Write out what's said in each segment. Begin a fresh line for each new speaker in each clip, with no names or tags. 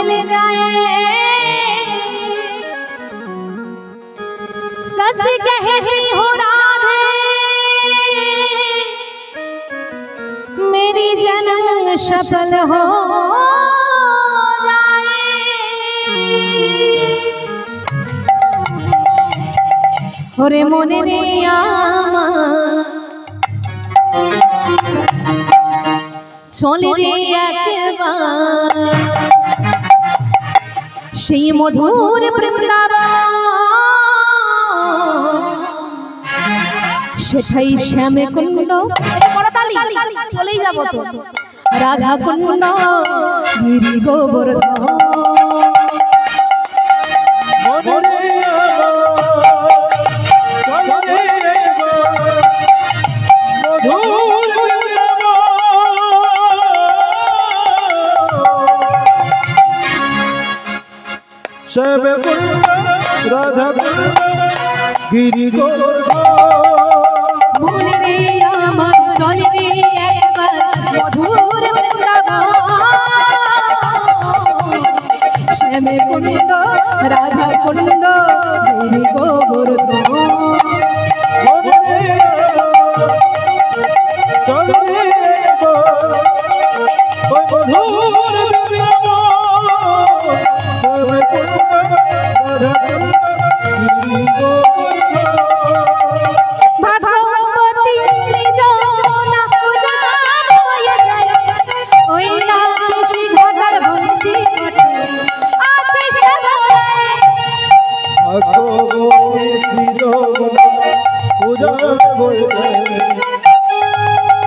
मिल जाए सच कहती हूँ राधे मेरी जन्म सफल हो जाए ওরে মনে রে আমার চলে রে একবার সেই মধুর সেটাই শ্যামে কুণ্ড চলেই যাব তো। রাধা কুণ্ড গিরি গোবর্ধন।
সব রাধা গিরি
মনে রে আমার চলে রে একবার মধুর শ্যামে কুণ্ড, রাধা কুণ্ড, গিরি গোবর্ধন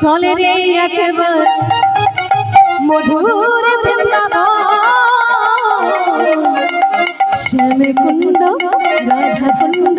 চলে রে একবার। মধুর শ্যামে কুণ্ড রাধা কুণ্ড